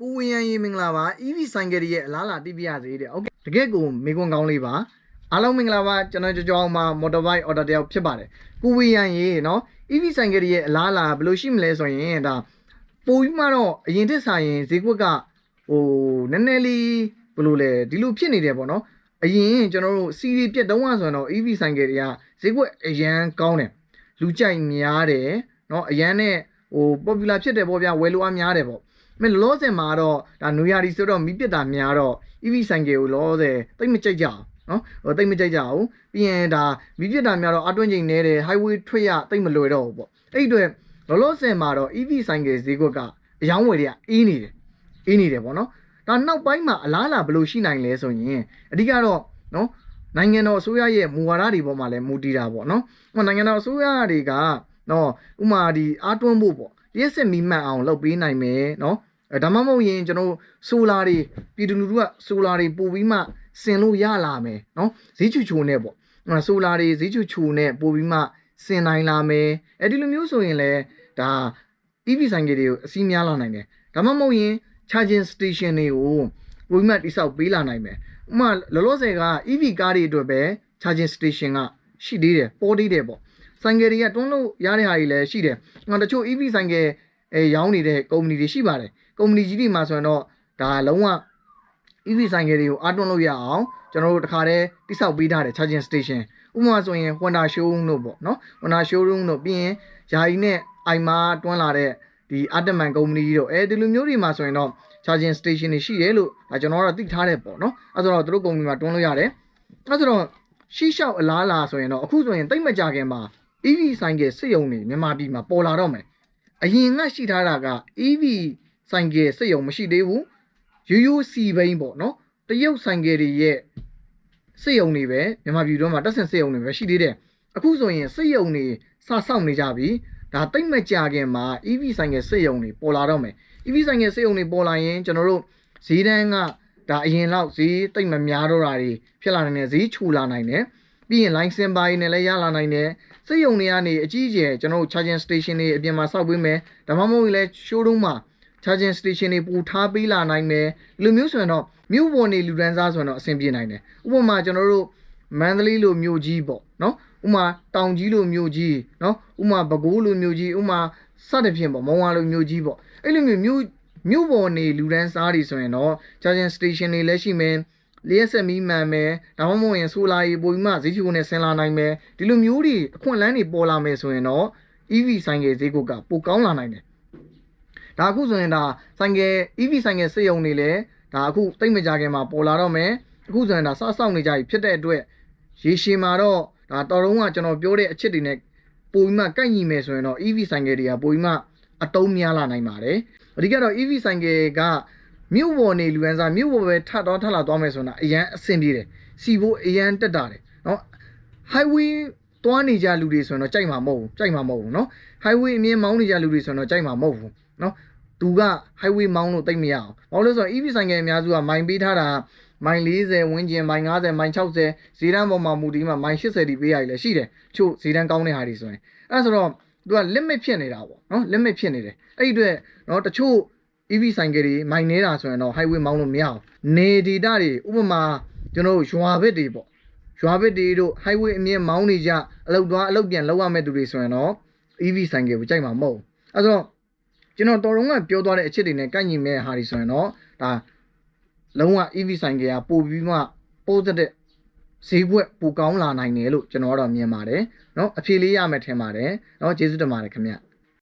ကိုဝေယံရေမင်္ဂလာပါ EV ဆိုင်ကယ်ရဲ့အလားအလာတိပြရစေတဲ့ဟုတ်ကဲ့တကယ်ကိုမေကွန်ကောင်းလေးပါအားလုံးမင်္ဂလာပါကျွန်တော်ကြောကြောအောင်မှာ motorbike order တယောက်ဖြစ်ပါတယ်ကိုဝေယံရေနော် EV ဆိုင်ကယ်ရဲ့အလားအလာဘယ်လိုရှိမလဲဆိုရင်ဒါပိုပြီးမှတော့အရင်တက်ဆိုင်ရင်ဈေးကွက်ကဟိုနည်းနည်းလေးဘယ်လိုလဲဒီလိုဖြစ်နေတယ်ပေါ့နော်အရင်ကျွန်တော်တို့စီရီပြက်တုံးอ่ะဆိုရင်တော့ EV ဆိုင်ကယ်တွေကဈေးကွက်အရန်ကောင်းတယ်လူကြိုက်များတယ်နော်အရန်နဲ့ဟို popular ဖြစ်တယ်ပေါ့ဗျာဝယ်လိုအားများတယ်ပေါ့ မင်းလောလောဆယ်မှာတော့ဒါနူယာရီဆိုတော့မိပစ်တာများတော့ EV ဆိုင်ကယ်ကိုလောလောဆယ်တိတ်မကြိုက်ကြအောင်နော်ဟိုတိတ်မကြိုက်ကြအောင်ပြီးရင်ဒါမိပစ်တာများတော့အတွင်းချိန်နေတယ် highway ထွက်ရတိတ်မလွယ်တော့ဘူးပေါ့အဲ့ဒီအတွက်လောလောဆယ်မှာတော့ EV ဆိုင်ကယ်ဈေးကွက်ကအယောင်းဝယ်တွေကအေးနေတယ်အေးနေတယ်ပေါ့နော်ဒါနောက်ပိုင်းမှာအလားအလာဘယ်လိုရှိနိုင်လဲဆိုရင်အဓိကတော့နော်နိုင်ငံတော်အစိုးရရဲ့မူဝါဒတွေပေါ်မှာလည်းမူတည်တာပေါ့နော်ဟိုနိုင်ငံတော်အစိုးရတွေကနော်ဥမာဒီအားတွန်းဖို့ပေါ့ရက်စက်မီမှတ်အောင်လုပ်ပေးနိုင်မယ်နော် အဲဒါမှမဟုတ်ရင်ကျွန်တော်ဆိုလာတွေပြည်သူလူထုကဆိုလာတွေပို့ပြီးမှစင်လို့ရလာမယ်နော်ဈေးချူချူနဲ့ပေါ့အဲဆိုလာတွေဈေးချူချူနဲ့ပို့ပြီးမှစင်နိုင်လာမယ်အဲဒီလိုမျိုးဆိုရင်လည်းဒါ EV ဆိုင်ကယ်တွေကိုအစီးများလာနိုင်တယ်ဒါမှမဟုတ်ရင် charging station တွေကိုပို့ပြီးမှတိစောက်ပေးလာနိုင်မယ်ဥပမာလောလောဆယ်က EV ကားတွေအတွက်ပဲ charging station ကရှိသေးတယ်ပေါ်သေးတယ်ပေါ့ဆိုင်ကယ်တွေကတွန်းလို့ရတဲ့ဟာတွေလည်းရှိတယ်ငါတချို့ EV ဆိုင်ကယ် အဲရောင်းနေတဲ့ကုမ္ပဏီတွေရှိပါတယ်ကုမ္ပဏီကြီးတွေမှာဆိုရင်တော့ဒါလုံးဝ EV ဆိုင်ကယ်တွေကိုအားတွန်းလို့ရအောင်ကျွန်တော်တို့တခါတည်းတိစောက်ပေးထားတယ် charging station ဥပမာဆိုရင် Honda showroom တို့ပေါ့နော် Honda showroom တို့ပြီးရင်ယာယီနဲ့အိုင်မာတွန်းလာတဲ့ဒီအတ္တမန်ကုမ္ပဏီကြီးတို့အဲဒီလိုမျိုးတွေမှာဆိုရင်တော့ charging station တွေရှိတယ်လို့ဒါကျွန်တော်တို့သိထားတယ်ပေါ့နော်အဲဆိုတော့သူတို့ကုမ္ပဏီမှာတွန်းလို့ရတယ်အဲဆိုတော့ရှီရှောက်အလားလာဆိုရင်တော့အခုဆိုရင်တိတ်မကြခင်မှာ EV ဆိုင်ကယ်စစ်ရုံတွေမြန်မာပြည်မှာပေါ်လာတော့မယ် အရင်ကရှိထားတာက EV ဆိုင်ကယ်စစ်ရုံမရှိသေးဘူးရိုးရိုးစီဘိန်းပေါ့နော်တရုတ်ဆိုင်ကယ်တွေရဲ့စစ်ရုံတွေပဲမြန်မာပြည်တော့မှာတက်ဆင်စစ်ရုံတွေပဲရှိသေးတယ်အခုဆိုရင်စစ်ရုံတွေစဆောက်နေကြပြီဒါတိတ်မကြခင်မှာ EV ဆိုင်ကယ်စစ်ရုံတွေပေါ်လာတော့မယ် EV ဆိုင်ကယ်စစ်ရုံတွေပေါ်လာရင်ကျွန်တော်တို့ဈေးတန်းကဒါအရင်လောက်ဈေးတိတ်မများတော့တာတွေဖြစ်လာနိုင်တယ်ဈေးချူလာနိုင်တယ် ပြီးရင် license ပါရင်လည်းရလာနိုင်တယ်စစ်ရုံတွေကနေအကြီးအကျယ်ကျွန်တော်တို့ charging station တွေအပြင်မှာစောက်ပေးမယ်ဒါမှမဟုတ်ရင်လည်း showroom မှာ charging station တွေပူထားပေးလာနိုင်မယ်ဒီလိုမျိုးဆိုရင်တော့မြို့ပေါ်နေလူတန်းစားဆိုရင်တော့အဆင်ပြေနိုင်တယ်ဥပမာကျွန်တော်တို့မန္တလေးလိုမြို့ကြီးပေါ့နော်ဥမာတောင်ကြီးလိုမြို့ကြီးနော်ဥမာပဲခူးလိုမြို့ကြီးဥမာစသဖြင့်ပေါ့မုံဝါလိုမြို့ကြီးပေါ့အဲ့လိုမျိုးမြို့မြို့ပေါ်နေလူတန်းစားတွေဆိုရင်တော့ charging station တွေလည်းရှိမယ် လျှက်ဆက်မီးမှန်မယ်ဒါမှမဟုတ်ရင်ဆိုလာရီပိုပြီးမှဈေးချိုနဲ့ဆင်းလာနိုင်မယ်ဒီလိုမျိုးတွေအခွင့်အလမ်းတွေပေါ်လာမယ်ဆိုရင်တော့ EV ဆိုင်ကယ်ဈေးကွက်ကပိုကောင်းလာနိုင်တယ်ဒါအခုဆိုရင်ဒါဆိုင်ကယ် EV ဆိုင်ကယ်စက်ရုံတွေလည်းဒါအခုတိတ်မကြခင်မှာပေါ်လာတော့မယ်အခုဆိုရင်ဒါစဆောက်နေကြပြီဖြစ်တဲ့အတွက်ရေရှည်မှာတော့ဒါတော်တုံးကကျွန်တော်ပြောတဲ့အချက်တွေနဲ့ပိုပြီးမှကိုက်ညီမယ်ဆိုရင်တော့ EV ဆိုင်ကယ်တွေကပိုပြီးမှအတုံးများလာနိုင်ပါတယ်အဓိကတော့ EV ဆိုင်ကယ်က မြို့ပေါ်နေလူဟန်စာမြို့ပေါ်ပဲထတော့ထလာသွားမယ်ဆိုတော့အရန်အဆင်ပြေတယ်စီဖို့အရန်တက်တာတယ်နော် highway သွားနေကြလူတွေဆိုရင်တော့ကြိုက်မှာမဟုတ်ဘူးကြိုက်မှာမဟုတ်ဘူးနော် highway အမြင်မောင်းနေကြလူတွေဆိုရင်တော့ကြိုက်မှာမဟုတ်ဘူးနော်သူက highway မောင်းလို့တိတ်မရအောင်ဘာလို့လဲဆိုတော့ EV ဆိုင်ငယ်အများစုကမိုင်ပေးထားတာမိုင်40ဝန်းကျင်မိုင်50မိုင်60ဈေးတန်းပေါ်မှာမူတည်မှာမိုင်80တိပေးရည်လည်းရှိတယ်ချို့ဈေးတန်းကောင်းတဲ့ဟာတွေဆိုရင်အဲဆိုတော့သူက limit ဖြစ်နေတာပေါ့နော် limit ဖြစ်နေတယ်အဲ့ဒီအတွက်နော်တချို့ EV ဆိုင်ကယ်တွေမိုင်နေတာဆိုရင်တော့ highway မောင်းလို့မရအောင်နေဒေတာတွေဥပမာကျွန်တော်တို့ရွာဘက်တွေပေါ့ရွာဘက်တွေတို့ highway အမြင်မောင်းနေကြအလုတ်သွားအလုတ်ပြန်လောက်ရမဲ့သူတွေဆိုရင်တော့ EV ဆိုင်ကယ်ကိုကြိုက်မှာမဟုတ်ဘူးအဲဆိုတော့ကျွန်တော်တော်တော်ကပြောသွားတဲ့အချက်တွေနဲ့ကိုက်ညီမဲ့ဟာတွေဆိုရင်တော့ဒါလုံးဝ EV ဆိုင်ကယ်ကပို့ပြီးမှပို့တဲ့ဈေးကွက်ပိုကောင်းလာနိုင်တယ်လို့ကျွန်တော်ကတော့မြင်ပါတယ်เนาะအဖြေလေးရမယ်ထင်ပါတယ်เนาะကျေးဇူးတင်ပါတယ်ခင်ဗျ